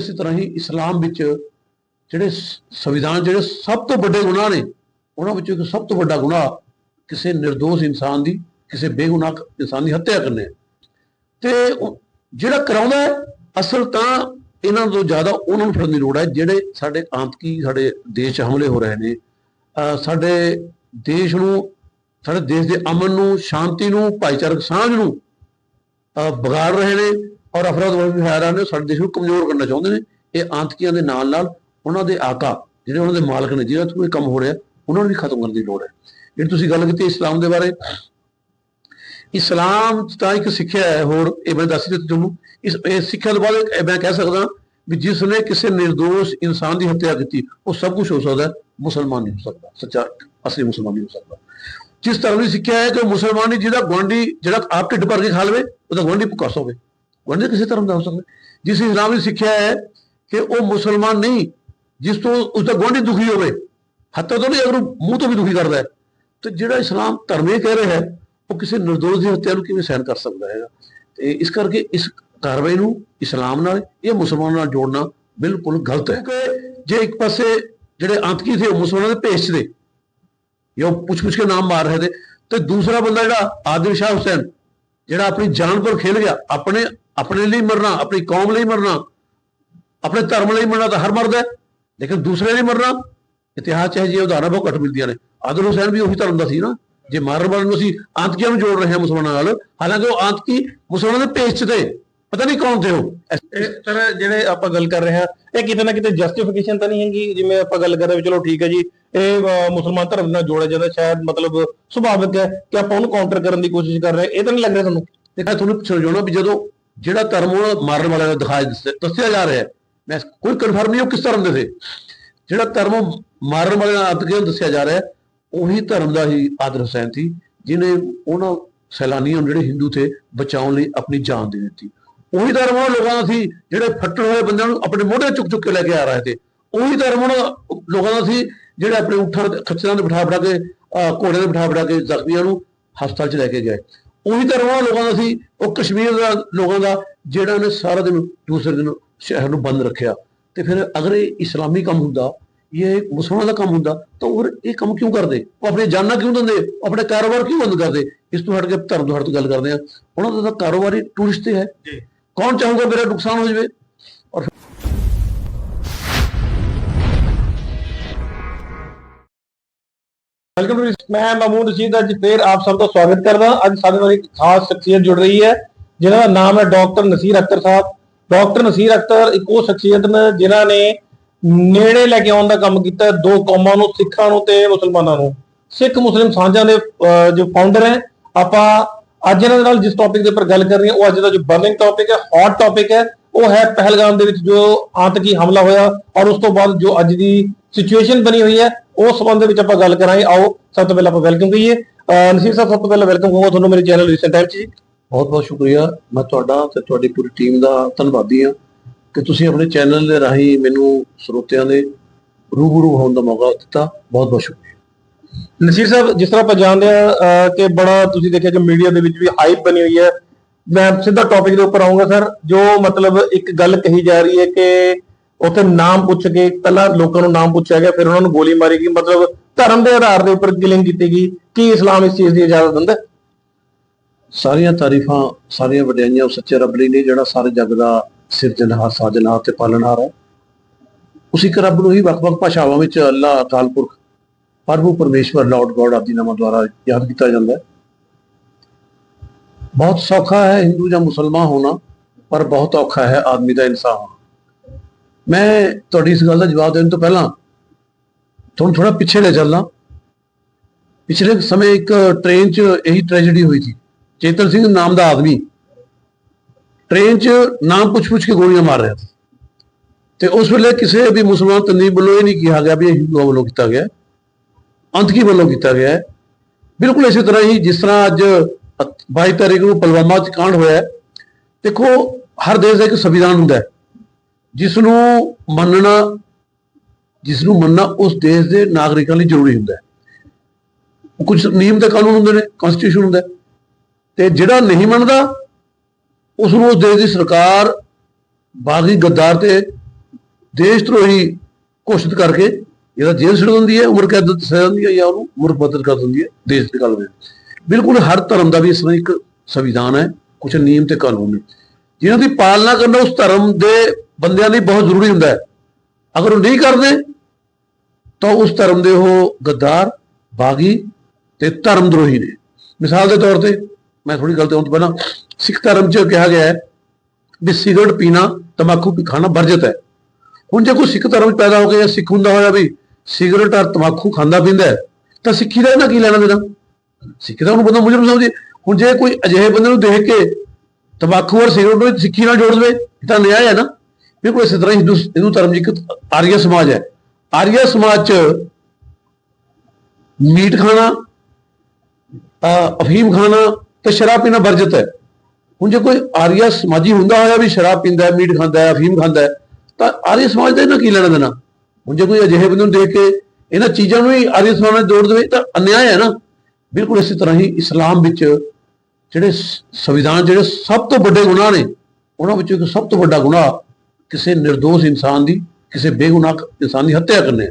ਇਸੇ ਤਰ੍ਹਾਂ ਹੀ ਇਸਲਾਮ ਵਿੱਚ ਜਿਹੜੇ ਸੰਵਿਧਾਨ ਜਿਹੜੇ ਸਭ ਤੋਂ ਵੱਡੇ ਗੁਨਾਹ ਨੇ, ਉਹਨਾਂ ਵਿੱਚੋਂ ਇੱਕ ਸਭ ਤੋਂ ਵੱਡਾ ਗੁਨਾਹ ਕਿਸੇ નિર્ਦੋਸ਼ ਇਨਸਾਨ ਦੀ, ਕਿਸੇ ਬੇਗੁਨਾਹ ਇਨਸਾਨ ਦੀ ਹੱਤਿਆ ਕਰਨੇ ਤੇ ਜਿਹੜਾ ਕਰਾਉਂਦਾ ਹੈ, ਅਸਲ ਤਾਂ ਇਹਨਾਂ ਤੋਂ ਜ਼ਿਆਦਾ ਉਹਨਾਂ ਨੂੰ ਫੜਨ ਦੀ ਲੋੜ ਹੈ, ਜਿਹੜੇ ਸਾਡੇ ਆਤਕੀ ਸਾਡੇ ਦੇਸ਼ ਹਮਲੇ ਹੋ ਰਹੇ ਨੇ। ਅਹ ਸਾਡੇ ਦੇਸ਼ ਨੂੰ, ਸਾਡੇ ਦੇਸ਼ ਦੇ ਅਮਨ ਨੂੰ, ਸ਼ਾਂਤੀ ਨੂੰ, ਭਾਈਚਾਰਕ ਸਾਂਝ ਨੂੰ ਅਹ ਵਿਗਾੜ ਰਹੇ ਨੇ। ਔਰ ਅਫਰਾ ਤਫਰੀ ਵੀ ਫੈਲਾ ਰਹੇ ਨੇ ਸਾਡੇ ਦੇਸ਼ ਨੂੰ ਕਮਜ਼ੋਰ ਕਰਨਾ ਚਾਹੁੰਦੇ ਨੇ। ਇਹ ਆਤੰਕੀਆਂ ਦੇ ਨਾਲ ਨਾਲ ਉਹਨਾਂ ਦੇ ਆਕਾ, ਜਿਹੜੇ ਉਹਨਾਂ ਦੇ ਮਾਲਕ ਨੇ, ਜਿਹਨਾਂ ਤੋਂ ਇਹ ਕੰਮ ਹੋ ਰਿਹਾ, ਉਹਨਾਂ ਨੂੰ ਵੀ ਖਤਮ ਕਰਨ ਦੀ ਲੋੜ ਹੈ। ਜਿਹੜੀ ਤੁਸੀਂ ਗੱਲ ਕੀਤੀ ਇਸਲਾਮ ਦੇ ਬਾਰੇ, ਇਸਲਾਮ ਤਾਂ ਇੱਕ ਸਿੱਖਿਆ ਹੈ, ਹੋਰ ਇਹ ਮੈਂ ਦੱਸ ਦਿੱਤਾ ਤੁਹਾਨੂੰ। ਇਸ ਇਹ ਸਿੱਖਿਆ ਤੋਂ ਬਾਅਦ ਮੈਂ ਕਹਿ ਸਕਦਾ ਵੀ ਜਿਸ ਨੇ ਕਿਸੇ નિર્ਦੋਸ਼ ਇਨਸਾਨ ਦੀ ਹੱਤਿਆ ਕੀਤੀ, ਉਹ ਸਭ ਕੁਝ ਹੋ ਸਕਦਾ ਮੁਸਲਮਾਨ ਨਹੀਂ ਹੋ ਸਕਦਾ, ਸੱਚਾ, ਅਸਲੀ ਮੁਸਲਮਾਨ ਨਹੀਂ ਹੋ ਸਕਦਾ। ਜਿਸ ਤਰ੍ਹਾਂ ਦੀ ਸਿੱਖਿਆ ਹੈ ਕਿ ਉਹ ਮੁਸਲਮਾਨ ਨਹੀਂ, ਜਿਹਦਾ ਗੁਆਂਢੀ ਜਿਹੜਾ ਆਪ ਢਿੱਡ ਭਰ ਕੇ ਖਾ ਲਵੇ, ਉਹਦਾ ਗੁਆਂਢੀ ਭੁੱਖਾ ਸੋਵੇ ਗੁਆਂਢੀ ਕਿਸੇ ਧਰਮ ਦਾ ਹੋ ਸਕਦਾ। ਜਿਸ ਇਸਲਾਮ ਦੀ ਸਿੱਖਿਆ ਹੈ ਕਿ ਉਹ ਮੁਸਲਮਾਨ ਨਹੀਂ, ਜਿਸ ਤੋਂ ਉਸਦਾ ਗੁਆਂਢੀ ਦੁਖੀ ਹੋਵੇ ਹੱਤਾ ਤੋਂ ਨਹੀਂ, ਅਗਰ ਮੂੰਹ ਤੋਂ ਵੀ ਦੁਖੀ ਕਰਦਾ ਹੈ, ਤੇ ਜਿਹੜਾ ਇਸਲਾਮ ਧਰਮ ਕਹਿ ਰਿਹਾ ਹੈ, ਉਹ ਕਿਸੇ ਨਿਰਦੋਸ਼ ਦੀ ਹੱਤਿਆ ਨੂੰ ਕਿਵੇਂ ਸਹਿਨ ਕਰ ਸਕਦਾ ਹੈਗਾ? ਤੇ ਇਸ ਕਰਕੇ ਇਸ ਕਾਰਵਾਈ ਨੂੰ ਇਸਲਾਮ ਨਾਲ, ਇਹ ਮੁਸਲਮਾਨਾਂ ਨਾਲ ਜੋੜਨਾ ਬਿਲਕੁਲ ਗਲਤ ਹੈ। ਕਿਉਂਕਿ ਜੇ ਇੱਕ ਪਾਸੇ ਜਿਹੜੇ ਆਤੰਕੀ ਥੇ ਉਹ ਮੁਸਲਮਾਨਾਂ ਦੇ ਭੇਸ ਦੇ, ਜਾਂ ਉਹ ਪੁੱਛ ਪੁੱਛ ਕੇ ਨਾਮ ਮਾਰ ਰਹੇ ਥੇ ਤੇ ਦੂਸਰਾ ਬੰਦਾ ਜਿਹੜਾ ਆਦਿਲ ਸ਼ਾਹ ਹੁਸੈਨ ਜਿਹੜਾ ਆਪਣੀ ਜਾਨ ਪਰ ਖੇਲ ਗਿਆ, ਆਪਣੇ ਆਪਣੇ ਲਈ ਮਰਨਾ, ਆਪਣੀ ਕੌਮ ਲਈ ਮਰਨਾ, ਆਪਣੇ ਧਰਮ ਲਈ ਮਰਨਾ ਤਾਂ ਹਰ ਮਰਦਾ ਹੈ, ਲੇਕਿਨ ਦੂਸਰੇ ਲਈ ਮਰਨਾ, ਇਤਿਹਾਸ 'ਚ ਇਹ ਜਿਹੀ ਉਦਾਹਰਨਾਂ ਬਹੁਤ ਘੱਟ ਮਿਲਦੀਆਂ ਨੇ। ਆਦਰ ਹੁਸੈਨ ਵੀ ਉਹੀ ਧਰਮ ਦਾ ਸੀ ਨਾ, ਜੇ ਮਾਰਨ ਵਾਲੇ ਨੂੰ ਅਸੀਂ ਆਤੰਕੀਆਂ ਨੂੰ ਜੋੜ ਰਹੇ ਹਾਂ ਮੁਸਲਮਾਨਾਂ ਨਾਲ, ਹਾਲਾਂਕਿ ਉਹ ਆਤੰਕੀ ਮੁਸਲਮਾਨਾਂ ਦੇ ਪੇਸ਼ 'ਚ ਤੇ। ਪਤਾ ਨਹੀਂ ਕੌਣ ਉਹ ਇਹ ਸਰ ਜਿਹੜੇ ਆਪਾਂ ਗੱਲ ਕਰ ਰਹੇ ਹਾਂ ਇਹ ਕਿਤੇ ਨਾ ਕਿਤੇ ਜਸਟੀਫਿਕੇਸ਼ਨ ਤਾਂ ਨਹੀਂ ਹੈਗੀ? ਜਿਵੇਂ ਆਪਾਂ ਗੱਲ ਕਰ ਰਹੇ ਚਲੋ ਠੀਕ ਹੈ ਜੀ ਇਹ ਮੁਸਲਮਾਨ ਧਰਮ ਨਾਲ ਜੋੜਿਆ ਜਾਂਦਾ ਸ਼ਾਇਦ ਮਤਲਬ ਸੁਭਾਵਿਕ ਹੈ ਕਿ ਆਪਾਂ ਉਹਨੂੰ ਕਾਊਂਟਰ ਕਰਨ ਦੀ ਕੋਸ਼ਿਸ਼ ਕਰ ਰਹੇ ਹਾਂ। ਇਹ ਤਾਂ ਨਹੀਂ ਲੱਗ ਰਿਹਾ ਤੁਹਾਨੂੰ ਦੇਖਾ ਤੁਹਾਨੂੰ ਸਮਝਾਉਣਾ ਵੀ ਜਦੋਂ ਜਿਹੜਾ ਧਰਮ ਉਹ ਮਾਰਨ ਵਾਲਾ ਦਿਖਾਇਆ ਦੱਸਿਆ ਜਾ ਰਿਹਾ ਹੈ ਮੈਂ ਕੋਈ ਕਨਫਰਮ ਨਹੀਂ ਉਹ ਕਿਸ ਧਰਮ ਦੇ ਥੇ ਜਿਹੜਾ ਧਰਮ ਮਾਰਨ ਵਾਲੇ ਨਾਲ ਅੱਗੇ ਦੱਸਿਆ ਜਾ ਰਿਹਾ ਹੈ ਉਹੀ ਧਰਮ ਦਾ ਹੀ ਆਦਰ ਹੁਸੈਨ ਸੀ ਜਿਨੇ ਉਹਨਾਂ ਸੈਲਾਨੀਆਂ ਨੂੰ ਜਿਹੜੇ ਹਿੰਦੂ ਥੇ ਬਚਾਉਣ ਲਈ ਆਪਣੀ ਜਾਨ ਦੇ ਦਿੱਤੀ। ਉਹੀ ਧਰਮ ਉਹ ਲੋਕਾਂ ਦਾ ਸੀ, ਜਿਹੜੇ ਫੱਟਣ ਹੋਏ ਬੰਦਿਆਂ ਨੂੰ ਆਪਣੇ ਮੋਢੇ ਚੁੱਕ ਚੁੱਕ ਕੇ ਲੈ ਕੇ ਆ ਰਹੇ ਤੇ ਉਹੀ ਧਰਮ ਉਹਨਾਂ ਲੋਕਾਂ ਦਾ ਸੀ, ਜਿਹੜੇ ਆਪਣੇ ਊਠਾਂ ਤੇ ਖੱਚਰਾਂ ਦੇ ਬਿਠਾ ਬਿਠਾ ਕੇ ਘੋੜੇ ਦੇ ਬਿਠਾ ਬਿਠਾ ਕੇ ਜ਼ਖਮੀਆਂ ਨੂੰ ਹਸਪਤਾਲ 'ਚ ਲੈ ਕੇ ਗਏ। ਉਹੀ ਧਰਮ ਉਹ ਲੋਕਾਂ ਦਾ ਸੀ, ਉਹ ਕਸ਼ਮੀਰ ਦਾ ਲੋਕਾਂ ਦਾ, ਜਿਹੜਾ ਨੇ ਸਾਰਾ ਦਿਨ ਦੂਸਰੇ ਦਿਨ ਸ਼ਹਿਰ ਨੂੰ ਬੰਦ ਰੱਖਿਆ। ਤੇ ਫਿਰ ਅਗਰ ਇਹ ਇਸਲਾਮੀ ਕੰਮ ਹੁੰਦਾ ਇਹ ਮੁਸਲਮਾਨਾਂ ਦਾ ਕੰਮ ਹੁੰਦਾ, ਤਾਂ ਉਹ ਇਹ ਕੰਮ ਕਿਉਂ ਕਰਦੇ? ਉਹ ਆਪਣੇ ਜਾਨਾਂ ਕਿਉਂ ਦਿੰਦੇ? ਆਪਣੇ ਕਾਰੋਬਾਰ ਕਿਉਂ ਬੰਦ ਕਰਦੇ? ਇਸ ਤੋਂ ਹਟ ਕੇ ਧਰਮ ਤੋਂ ਹਟ ਕੇ ਗੱਲ ਕਰਦੇ ਆ ਉਹਨਾਂ ਦਾ ਤਾਂ ਕਾਰੋਬਾਰ ਟੂਰਿਸਟ ਤੇ ਹੈ। ਜੀ। ਕੌਣ ਚਾਹੂਗਾ ਮੇਰਾ ਨੁਕਸਾਨ ਹੋ ਜਾਵੇ? ਵੈਲਕਮ ਟੂ ਮੈਂ ਮਹਮੂਦ ਰਸ਼ੀਦ ਅੱਜ ਫੇਰ ਆਪ ਸਭ ਦਾ ਸਵਾਗਤ ਕਰਦਾ। ਅੱਜ ਸਾਡੇ ਨਾਲ ਇੱਕ ਖਾਸ ਸ਼ਖਸੀਅਤ ਜੁੜ ਰਹੀ ਹੈ ਜਿਨ੍ਹਾਂ ਦਾ ਨਾਮ ਹੈ ਡਾਕਟਰ ਨਸੀਰ ਅਖਤਰ ਸਾਹਿਬ। ਡਾਕਟਰ ਨਸੀਰ ਅਖਤਰ ਇੱਕ ਉਹ ਸ਼ਖਸੀਅਤ ਨੇ ਜਿਨ੍ਹਾਂ ਨੇ ਨੇੜੇ ਲੈ ਕੇ ਆਉਣ ਦਾ ਕੰਮ ਕੀਤਾ ਦੋ ਕੌਮਾਂ ਨੂੰ ਸਿੱਖਾਂ ਨੂੰ ਤੇ ਮੁਸਲਮਾਨਾਂ ਨੂੰ। ਸਿੱਖ ਮੁਸਲਿਮ ਸਾਂਝਾਂ ਦੇ ਅਹ, ਜੋ ਫਾਊਂਡਰ ਹੈ ਆਪਾਂ ਅੱਜ ਇਹਨਾਂ ਦੇ ਨਾਲ ਜਿਸ ਟੌਪਿਕ ਦੇ ਉੱਪਰ ਗੱਲ ਕਰ ਰਹੇ ਹਾਂ, ਉਹ ਅੱਜ ਦਾ ਜੋ ਬਰਨਿੰਗ ਟੌਪਿਕ ਹੈ ਹੌਟ ਟੌਪਿਕ ਹੈ, ਉਹ ਹੈ ਪਹਿਲਗਾਮ ਦੇ ਵਿੱਚ ਜੋ ਆਤੰਕੀ ਹਮਲਾ ਹੋਇਆ ਔਰ ਉਸ ਤੋਂ ਬਾਅਦ ਜੋ ਅੱਜ ਦੀ ਸਿਚੁਏਸ਼ਨ ਬਣੀ ਹੋਈ ਹੈ, ਉਸ ਸੰਬੰਧ ਦੇ ਵਿੱਚ ਆਪਾਂ ਗੱਲ ਕਰਾਂਗੇ। ਆਓ, ਸਭ ਤੋਂ ਪਹਿਲਾਂ ਆਪਾਂ ਵੈਲਕਮ ਕਹੀਏ। ਨਸੀਰ ਸਾਹਿਬ, ਸਭ ਤੋਂ ਪਹਿਲਾਂ ਵੈਲਕਮ ਕਹੂੰਗਾ ਤੁਹਾਨੂੰ ਮੇਰੇ ਚੈਨਲ ਰੀਸੈਂਟ ਟਾਈਮ 'ਚ ਜੀ। ਬਹੁਤ ਬਹੁਤ ਸ਼ੁਕਰੀਆ। ਮੈਂ ਤੁਹਾਡਾ ਤੇ ਤੁਹਾਡੀ ਪੂਰੀ ਟੀਮ ਦਾ ਧੰਨਵਾਦੀ ਹਾਂ ਕਿ ਤੁਸੀਂ ਆਪਣੇ ਚੈਨਲ ਦੇ ਰਾਹੀਂ ਮੈਨੂੰ ਸਰੋਤਿਆਂ ਦੇ ਰੂਬਰੂ ਹੋਣ ਦਾ ਮੌਕਾ ਦਿੱਤਾ। ਬਹੁਤ ਬਹੁਤ ਸ਼ੁਕਰੀਆ। ਨਸੀਰ ਸਾਹਿਬ, ਜਿਸ ਤਰ੍ਹਾਂ ਆਪਾਂ ਜਾਣਦੇ ਆ ਕਿ ਬੜਾ ਤੁਸੀਂ ਦੇਖਿਆ ਕਿ ਮੀਡੀਆ ਦੇ ਵਿੱਚ ਵੀ ਹਾਈਪ ਬਣੀ ਹੋਈ ਹੈ। ਮੈਂ ਸਿੱਧਾ ਟੌਪਿਕ ਦੇ ਉੱਪਰ ਆਉਂਗਾ ਸਰ ਜੋ ਮਤਲਬ ਇੱਕ ਗੱਲ ਕਹੀ ਜਾ ਰਹੀ ਹੈ ਕਿ ਉੱਥੇ ਨਾਮ ਪੁੱਛ ਕੇ, ਪਹਿਲਾਂ ਲੋਕਾਂ ਨੂੰ ਨਾਮ ਪੁੱਛਿਆ ਗਿਆ, ਫਿਰ ਉਹਨਾਂ ਨੂੰ ਗੋਲੀ ਮਾਰੀ ਗਈ। ਮਤਲਬ ਧਰਮ ਦੇ ਆਧਾਰ ਦੇ ਉੱਪਰ ਕਿਲਿੰਗ ਕੀਤੀ ਗਈ। ਕੀ ਇਸਲਾਮ ਇਸ ਚੀਜ਼ ਦੀ ਇਜਾਜ਼ਤ ਦਿੰਦਾ ਸਾਰੀਆਂ ਤਾਰੀਫਾਂ, ਸਾਰੀਆਂ ਵਡਿਆਈਆਂ ਉਹ ਸੱਚੇ ਰੱਬ ਲਈ ਨੇ, ਜਿਹੜਾ ਸਾਰੇ ਜੱਗ ਦਾ ਸਿਰਜਣਹਾਰ ਸਾਜਣਹਾਰ ਤੇ ਪਾਲਣਹਾਰ ਹੈ। ਉਸੇ ਇੱਕ ਰੱਬ ਨੂੰ ਹੀ ਵੱਖ-ਵੱਖ ਭਾਸ਼ਾਵਾਂ ਵਿੱਚ ਅੱਲਾ ਅਕਾਲ ਪੁਰਖ ਪ੍ਰਭੂ ਪਰਮੇਸ਼ਵਰ ਲਾਰਡ ਗੋਡ ਆਦਿ ਨਾਮਾਂ ਦੁਆਰਾ ਯਾਦ ਕੀਤਾ ਜਾਂਦਾ ਹੈ। ਬਹੁਤ ਸੌਖਾ ਹੈ ਹਿੰਦੂ ਜਾਂ ਮੁਸਲਮਾਨ ਹੋਣਾ, ਪਰ ਬਹੁਤ ਔਖਾ ਹੈ ਆਦਮੀ ਦਾ ਇਨਸਾਨ ਹੋਣਾ। ਮੈਂ ਤੁਹਾਡੀ ਇਸ ਗੱਲ ਦਾ ਜਵਾਬ ਦੇਣ ਤੋਂ ਪਹਿਲਾਂ ਤੁਹਾਨੂੰ ਥੋੜਾ ਪਿੱਛੇ ਲੈ ਚੱਲਣਾ ਪਿਛਲੇ ਸਮੇਂ ਇੱਕ ਟ੍ਰੇਨ 'ਚ ਇਹੀ ਟ੍ਰੈਜੇਡੀ ਹੋਈ ਸੀ। ਚੇਤਨ ਸਿੰਘ ਨਾਮ ਦਾ ਆਦਮੀ ਟ੍ਰੇਨ 'ਚ ਨਾਮ ਪੁੱਛ-ਪੁੱਛ ਕੇ ਗੋਲੀਆਂ ਮਾਰ ਰਿਹਾ ਸੀ। ਤੇ ਉਸ ਵੇਲੇ ਕਿਸੇ ਵੀ ਮੁਸਲਮਾਨ ਤਨਜ਼ੀਮ ਵੱਲੋਂ ਇਹ ਨਹੀਂ ਕਿਹਾ ਗਿਆ ਵੀ ਇਹ ਹਿੰਦੂਆਂ ਵੱਲੋਂ ਕੀਤਾ ਗਿਆ। ਅੰਤਕੀ ਵੱਲੋਂ ਕੀਤਾ ਗਿਆ ਹੈ? ਬਿਲਕੁਲ ਇਸੇ ਤਰ੍ਹਾਂ ਹੀ ਜਿਸ ਤਰ੍ਹਾਂ ਅੱਜ 22 ਤਾਰੀਖ ਨੂੰ ਪੁਲਵਾਮਾ 'ਚ ਕਾਂਡ ਹੋਇਆ ਦੇਖੋ, ਹਰ ਦੇਸ਼ ਦਾ ਇੱਕ ਸੰਵਿਧਾਨ ਹੁੰਦਾ ਹੈ। ਜਿਸ ਨੂੰ ਮੰਨਣਾ ਜਿਸ ਨੂੰ ਮੰਨਣਾ ਉਸ ਦੇਸ਼ ਦੇ ਨਾਗਰਿਕਾਂ ਲਈ ਜ਼ਰੂਰੀ ਹੁੰਦਾ ਹੈ। ਕੁਝ ਨਿਯਮ ਤੇ ਕਾਨੂੰਨ ਹੁੰਦੇ ਨੇ ਕਨਸਟੀਟਿਊਸ਼ਨ ਹੁੰਦਾ ਹੈ। ਤੇ ਜਿਹੜਾ ਨਹੀਂ ਮੰਨਦਾ ਉਸ ਨੂੰ ਉਸ ਦੇਸ਼ ਦੀ ਸਰਕਾਰ ਬਾਗੀ ਗੱਦਾਰ ਤੇ ਦੇਸ਼ ਧਰੋਹੀ ਘੋਸ਼ਿਤ ਕਰਕੇ ਇਹਦਾ ਜੇਲ੍ਹ ਛੱਡ ਦਿੰਦੀ ਹੈ, ਉਮਰ ਕੈਦ ਦੀ ਸਜ਼ਾ ਦਿੰਦੀ ਹੈ ਜਾਂ ਉਹਨੂੰ ਮੁਰਬਦਲ ਕਰ ਦਿੰਦੀ ਹੈ, ਦੇਸ਼ ਦੀ ਗੱਲ ਵਿੱਚ ਬਿਲਕੁਲ ਹਰ ਧਰਮ ਦਾ ਵੀ ਇਸ ਵਿੱਚ ਇੱਕ ਸੰਵਿਧਾਨ ਹੈ ਕੁਝ ਨਿਯਮ ਤੇ ਕਾਨੂੰਨ ਨੇ। ਜਿਨ੍ਹਾਂ ਦੀ ਪਾਲਣਾ ਕਰਨਾ ਉਸ ਧਰਮ ਦੇ ਬੰਦਿਆਂ ਲਈ ਬਹੁਤ ਜ਼ਰੂਰੀ ਹੁੰਦਾ ਹੈ। ਅਗਰ ਉਹ ਨਹੀਂ ਕਰਦੇ, ਤਾਂ ਉਸ ਧਰਮ ਦੇ ਉਹ ਗੱਦਾਰ, ਬਾਗੀ ਤੇ ਧਰਮ ਦਰੋਹੀ ਨੇ। ਮਿਸਾਲ ਦੇ ਤੌਰ ਤੇ, ਮੈਂ ਥੋੜੀ ਗੱਲ ਤੇ ਆਉਣ ਤੋਂ ਪਹਿਲਾਂ ਸਿੱਖ ਧਰਮ 'ਚ ਕਿਹਾ ਗਿਆ ਹੈ ਵੀ ਸਿਗਰਟ ਪੀਣਾ ਤਮਾਕੂ ਵੀ ਖਾਣਾ ਵਰਜਿਤ ਹੈ। ਹੁਣ ਜੇ ਕੋਈ ਸਿੱਖ ਧਰਮ 'ਚ ਪੈਦਾ ਹੋ ਕੇ ਜਾਂ ਸਿੱਖ ਹੁੰਦਾ ਹੋਇਆ ਵੀ ਸਿਗਰਟ ਔਰ ਤਮਾਕੂ ਖਾਂਦਾ ਪੀਂਦਾ ਤਾਂ ਸਿੱਖੀ ਦਾ ਇਹਨਾਂ ਕੀ ਲੈਣਾ ਦੇਣਾ? ਸਿੱਖੀ ਦਾ ਉਹਨੂੰ ਬੰਦਾ ਮੁਜਰਮ ਸਮਝੇ। ਹੁਣ ਜੇ ਕੋਈ ਅਜਿਹੇ ਬੰਦੇ ਨੂੰ ਦੇਖ ਕੇ ਤਮਾਕੂ ਔਰ ਸਿਗਰਟ ਨੂੰ ਸਿੱਖੀ ਨਾਲ ਜੋੜ ਦੇਵੇ, ਇਹ ਤਾਂ ਨਿਆਂ ਹੈ ਨਾ। ਬਿਲਕੁਲ ਇਸੇ ਤਰ੍ਹਾਂ ਹਿੰਦੂ ਹਿੰਦੂ ਧਰਮ ਜੀ ਇੱਕ ਆਰੀਆ ਸਮਾਜ ਹੈ। ਆਰੀਆ ਸਮਾਜ 'ਚ ਮੀਟ ਖਾਣਾ ਅਫੀਮ ਖਾਣਾ, ਤੇ ਸ਼ਰਾਬ ਪੀਣਾ ਵਰਜਿਤ ਹੈ। ਹੁਣ ਜੇ ਕੋਈ ਆਰੀਆ ਸਮਾਜੀ ਹੁੰਦਾ ਹੋਇਆ ਵੀ ਸ਼ਰਾਬ ਪੀਂਦਾ ਹੈ, ਮੀਟ ਖਾਂਦਾ ਹੈ, ਅਫੀਮ ਖਾਂਦਾ ਹੈ, ਤਾਂ ਆਰੀਆ ਸਮਾਜ ਦਾ ਇਹਨਾਂ ਕੀ ਲੈਣਾ ਦੇਣਾ? ਹੁਣ ਜੇ ਕੋਈ ਅਜਿਹੇ ਬੰਦੇ ਨੂੰ ਦੇਖ ਕੇ ਇਹਨਾਂ ਚੀਜ਼ਾਂ ਨੂੰ ਹੀ ਆਰੀਆ ਸਮਾਜ ਨਾਲ ਜੋੜ ਦੇਵੇ ਤਾਂ ਅਨਿਆਂ ਹੈ ਨਾ। ਬਿਲਕੁਲ ਇਸੇ ਤਰ੍ਹਾਂ ਹੀ ਇਸਲਾਮ ਵਿੱਚ ਜਿਹੜੇ ਸੰਵਿਧਾਨ ਜਿਹੜੇ ਸਭ ਤੋਂ ਵੱਡੇ ਗੁਨਾਹ ਨੇ ਉਹਨਾਂ ਵਿੱਚੋਂ ਇੱਕ ਸਭ ਤੋਂ ਵੱਡਾ ਗੁਨਾਹ ਕਿਸੇ ਨਿਰਦੋਸ਼ ਇਨਸਾਨ ਦੀ ਕਿਸੇ ਬੇਗੁਨਾਹ ਇਨਸਾਨ ਦੀ ਹੱਤਿਆ ਕਰਨੇ ਹੈ।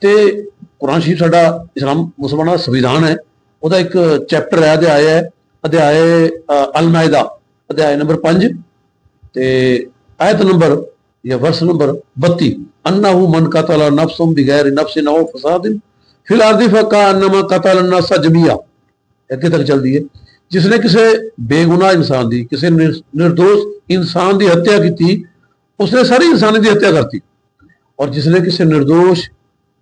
ਤੇ ਕੁਰਾਨ ਸ਼ਰੀਫ ਸਾਡਾ ਇਸਲਾਮ ਮੁਸਲਮਾਨਾਂ ਦਾ ਸੰਵਿਧਾਨ ਹੈ। ਉਹਦਾ ਇੱਕ ਚੈਪਟਰ ਹੈ ਅਧਿਆਇ ਹੈ ਅਧਿਆਇ ਅ, ਅਲ ਮਾਇਦਾ ਅਧਿਆਇ ਨੰਬਰ 5 ਤੇ ਆਇਤ ਨੰਬਰ या वर्ष नंबर बत्ती अन्ना हु मन कतल नफ्सुम बगैर नफ्स नौ फसाद फिल अर्दी फका अन्नमा कतल नसा जमिया ਇੱਥੇ ਤੱਕ ਚੱਲਦੀ ਹੈ ਜਿਸ ਨੇ ਕਿਸੇ ਬੇਗੁਨਾਹ ਇਨਸਾਨ ਦੀ ਕਿਸੇ નિર્ਦੋਸ਼ ਇਨਸਾਨ ਦੀ ਹੱਤਿਆ ਕੀਤੀ ਉਸਨੇ ਸਾਰੀ ਇਨਸਾਨੀ ਦੀ ਹੱਤਿਆ ਕਰਤੀ ਔਰ ਜਿਸ ਨੇ ਕਿਸੇ નિર્ਦੋਸ਼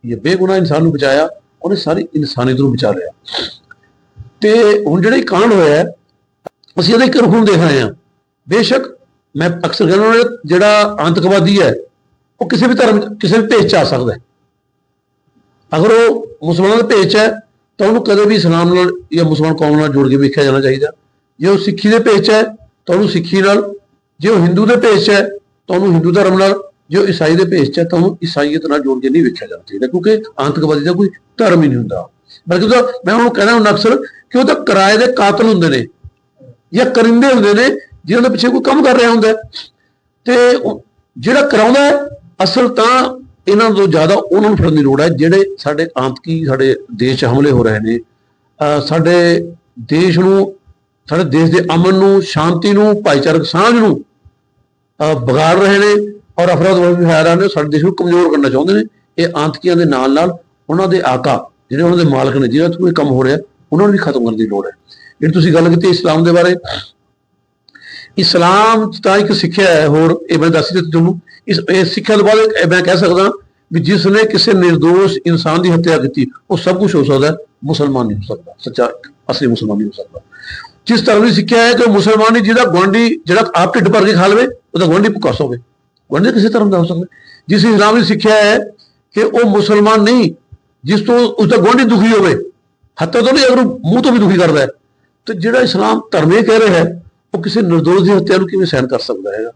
ਇਹ ਬੇਗੁਨਾਹ ਇਨਸਾਨ ਨੂੰ ਬਚਾਇਆ ਉਹਨੇ ਸਾਰੀ ਇਨਸਾਨੀਅਤ ਨੂੰ ਬਚਾ ਲਿਆ ਤੇ ਹੁਣ ਜਿਹੜਾ ਇਹ ਕਾਂਡ ਹੋਇਆ ਅਸੀਂ ਇਹਦੇ ਇੱਕ ਰੂਪ ਦੇਖ ਰਹੇ ਹਾਂ ਬੇਸ਼ੱਕ ਮੈਂ ਅਕਸਰ ਕਹਿੰਦਾ ਹਾਂ, ਜਿਹੜਾ ਆਤੰਕਵਾਦੀ ਹੈ, ਉਹ ਕਿਸੇ ਵੀ ਧਰਮ ਕਿਸੇ ਵੀ ਭੇਸ ਚ ਆ ਸਕਦਾ ਹੈ। ਅਗਰ ਉਹ ਮੁਸਲਮਾਨਾਂ ਦੇ ਭੇਸ ਚ ਹੈ, ਤਾਂ ਉਹਨੂੰ ਕਦੇ ਵੀ ਇਸਲਾਮ ਨਾਲ ਜਾਂ ਮੁਸਲਮਾਨ ਕੌਮ ਨਾਲ ਜੋੜ ਕੇ ਵੇਖਿਆ ਜਾਣਾ ਚਾਹੀਦਾ। ਜੇ ਉਹ ਸਿੱਖੀ ਦੇ ਭੇਸ ਚ ਹੈ, ਤਾਂ ਉਹਨੂੰ ਸਿੱਖੀ ਨਾਲ। ਜੇ ਉਹ ਹਿੰਦੂ ਦੇ ਭੇਸ ਚ ਹੈ, ਤਾਂ ਉਹਨੂੰ ਹਿੰਦੂ ਧਰਮ ਨਾਲ। ਜੇ ਉਹ ਈਸਾਈ ਦੇ ਭੇਸ ਚ ਹੈ, ਤਾਂ ਉਹਨੂੰ ਈਸਾਈਅਤ ਨਾਲ ਜੋੜ ਕੇ ਨਹੀਂ ਵੇਖਿਆ ਜਾਣਾ ਚਾਹੀਦਾ, ਕਿਉਂਕਿ ਆਤੰਕਵਾਦੀ ਦਾ ਕੋਈ ਧਰਮ ਹੀ ਨਹੀਂ ਹੁੰਦਾ। ਬਲਕਿ ਤਾਂ ਮੈਂ ਉਹਨੂੰ ਕਹਿੰਦਾ ਹੁੰਦਾ ਅਕਸਰ ਕਿ ਉਹ ਤਾਂ ਕਿਰਾਏ ਦੇ ਕਾਤਲ ਹੁੰਦੇ ਨੇ ਜਾਂ ਕਰਿੰਦੇ ਹੁੰਦੇ ਨੇ ਜਿਹਨਾਂ ਦੇ ਪਿੱਛੇ ਕੋਈ ਕੰਮ ਕਰ ਰਿਹਾ ਹੁੰਦਾ ਤੇ ਜਿਹੜਾ ਕਰਾਉਂਦਾ ਅਸਲ ਤਾਂ ਇਹਨਾਂ ਤੋਂ ਜ਼ਿਆਦਾ ਉਹਨਾਂ ਨੂੰ ਫੜਨ ਦੀ ਲੋੜ ਹੈ, ਜਿਹੜੇ ਸਾਡੇ ਆਤੰਕੀ ਸਾਡੇ ਦੇਸ਼ 'ਚ ਹਮਲੇ ਹੋ ਰਹੇ ਨੇ। ਸਾਡੇ ਦੇਸ਼ ਨੂੰ, ਸਾਡੇ ਦੇਸ਼ ਦੇ ਅਮਨ ਨੂੰ, ਸ਼ਾਂਤੀ ਨੂੰ, ਭਾਈਚਾਰਕ ਸਾਂਝ ਨੂੰ, ਅਹ ਵਿਗਾੜ ਰਹੇ ਨੇ ਔਰ ਅਫਰਾਦ ਵੀ ਰਹੇ ਨੇ, ਸਾਡੇ ਦੇਸ਼ ਨੂੰ ਕਮਜ਼ੋਰ ਕਰਨਾ ਚਾਹੁੰਦੇ ਨੇ। ਇਹ ਆਤੰਕੀਆਂ ਦੇ ਨਾਲ ਨਾਲ ਉਹਨਾਂ ਦੇ ਆਕਾ, ਜਿਹੜੇ ਉਹਨਾਂ ਦੇ ਮਾਲਕ ਨੇ, ਜਿਹਨਾਂ ਤੋਂ ਇਹ ਕੰਮ ਹੋ ਰਿਹਾ, ਉਹਨਾਂ ਨੂੰ ਵੀ ਖਤਮ ਕਰਨ ਦੀ ਲੋੜ ਹੈ। ਜਿਹੜੀ ਤੁਸੀਂ ਗੱਲ ਕੀਤੀ ਇਸਲਾਮ ਦੇ ਬਾਰੇ ਇਸਲਾਮ ਤਾਂ ਇੱਕ ਸਿੱਖਿਆ ਹੈ, ਹੋਰ ਇਹ ਮੈਂ ਦੱਸ ਦਿੱਤਾ ਤੁਹਾਨੂੰ। ਇਸ ਇਹ ਸਿੱਖਿਆ ਤੋਂ ਬਾਅਦ ਮੈਂ ਕਹਿ ਸਕਦਾ ਵੀ ਜਿਸ ਨੇ ਕਿਸੇ ਨਿਰਦੋਸ਼ ਇਨਸਾਨ ਦੀ ਹੱਤਿਆ ਕੀਤੀ, ਉਹ ਸਭ ਕੁਝ ਹੋ ਸਕਦਾ ਮੁਸਲਮਾਨ ਨਹੀਂ ਹੋ ਸਕਦਾ, ਸੱਚਾ ਅਸਲੀ ਮੁਸਲਮਾਨ ਨਹੀਂ ਹੋ ਸਕਦਾ। ਜਿਸ ਧਰਮ ਦੀ ਸਿੱਖਿਆ ਹੈ ਕਿ ਮੁਸਲਮਾਨ ਨਹੀਂ ਜਿਹਦਾ ਗੁਆਂਢੀ, ਜਿਹੜਾ ਆਪ ਢਿੱਡ ਭਰ ਕੇ ਖਾ ਲਵੇ, ਉਹਦਾ ਗੁਆਂਢੀ ਭੁੱਖਾ ਸੋਵੇ। ਗੁਆਂਢੀ ਕਿਸੇ ਧਰਮ ਦਾ ਹੋ ਸਕਦਾ ਜਿਸ ਇਸਲਾਮ ਦੀ ਸਿੱਖਿਆ ਹੈ ਕਿ ਉਹ ਮੁਸਲਮਾਨ ਨਹੀਂ, ਜਿਸ ਤੋਂ ਉਸਦਾ ਗੁਆਂਢੀ ਦੁਖੀ ਹੋਵੇ, ਹੱਤਿਆ ਤੋਂ ਨਹੀਂ ਅਗਰ ਮੂੰਹ ਤੋਂ ਵੀ ਦੁਖੀ ਕਰਦਾ ਹੈ, ਤੇ ਜਿਹੜਾ ਇਸਲਾਮ ਧਰਮ ਇਹ ਕਹਿ ਰਿਹਾ ਹੈ ਉਹ ਕਿਸੇ ਨਿਰਦੋਸ਼ ਦੀ ਹੱਤਿਆ ਨੂੰ ਕਿਵੇਂ ਸਹਿਣ ਕਰ ਸਕਦਾ ਹੈਗਾ?